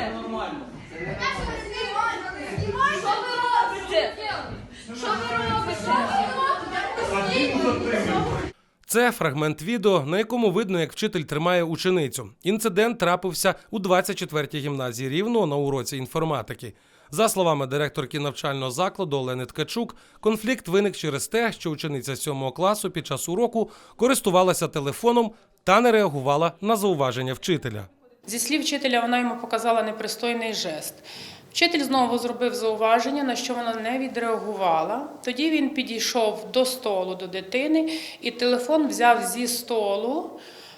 робите? Що ви робите? Що ви робите? Це фрагмент відео, на якому видно, як вчитель тримає ученицю. Інцидент трапився у 24-й гімназії Рівного на уроці інформатики. За словами директорки навчального закладу Олени Ткачук, конфлікт виник через те, що учениця 7 класу під час уроку користувалася телефоном та не реагувала на зауваження вчителя. Зі слів вчителя, вона йому показала непристойний жест. Вчитель знову зробив зауваження, на що вона не відреагувала. Тоді він підійшов до столу до дитини і телефон взяв зі столу,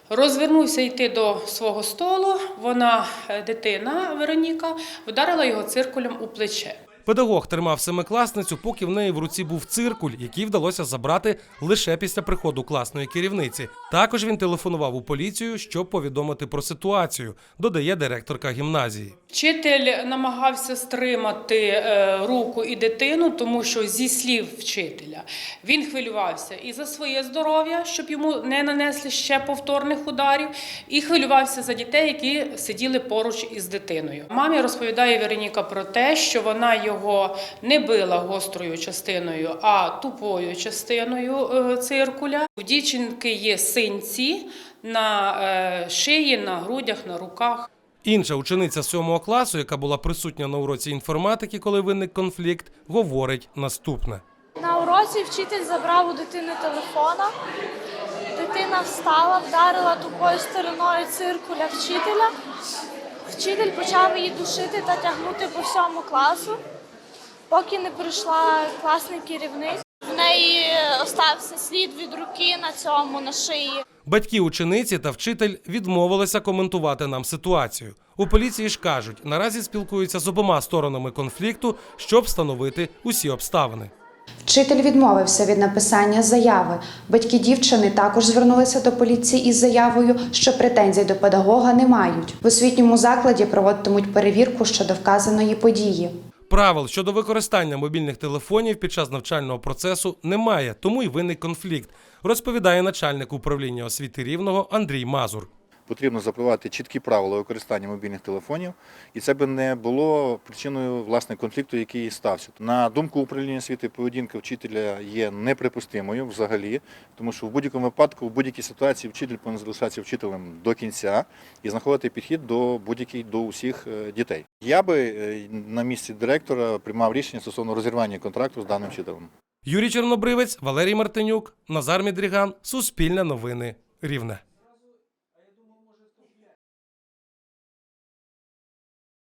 розвернувся йти до свого столу. Вона, е, дитина Вероніка, вдарила його циркулем у плече. Педагог тримав семикласницю, поки в неї в руці був циркуль, який вдалося забрати лише після приходу класної керівниці. Також він телефонував у поліцію, щоб повідомити про ситуацію, додає директорка гімназії. Вчитель намагався стримати е, руку і дитину, тому що зі слів вчителя він хвилювався і за своє здоров'я, щоб йому не нанесли ще повторних ударів, і хвилювався за дітей, які сиділи поруч із дитиною. Мамі розповідає Вероніка про те, що вона його не била гострою частиною, а тупою частиною е, циркуля. У дівчинки є синці на е, шиї, на грудях, на руках. Інша учениця сьомого класу, яка була присутня на уроці інформатики, коли виник конфлікт, говорить наступне. На уроці вчитель забрав у дитини телефона. Дитина встала, вдарила тупою стороною циркуля вчителя. Вчитель почав її душити та тягнути по всьому класу, поки не прийшла класний керівник. В неї остався слід від руки на цьому на шиї. Батьки учениці та вчитель відмовилися коментувати нам ситуацію. У поліції ж кажуть, наразі спілкуються з обома сторонами конфлікту, щоб встановити усі обставини. Вчитель відмовився від написання заяви. Батьки дівчини також звернулися до поліції із заявою, що претензій до педагога не мають. В освітньому закладі проводитимуть перевірку щодо вказаної події. Правил щодо використання мобільних телефонів під час навчального процесу немає, тому й виник конфлікт, розповідає начальник управління освіти рівного Андрій Мазур. Потрібно запровадити чіткі правила використання мобільних телефонів, і це би не було причиною власне конфлікту, який стався. На думку управління освіти, поведінка вчителя є неприпустимою взагалі, тому що в будь-якому випадку, в будь-якій ситуації вчитель повинен залишатися вчителем до кінця і знаходити підхід до будь-який до усіх е, дітей. Я би е, на місці директора приймав рішення стосовно розірвання контракту з даним вчителем. Юрій Чорнобривець, Валерій Мартинюк, Назар Мідріган, Суспільне новини, Рівне.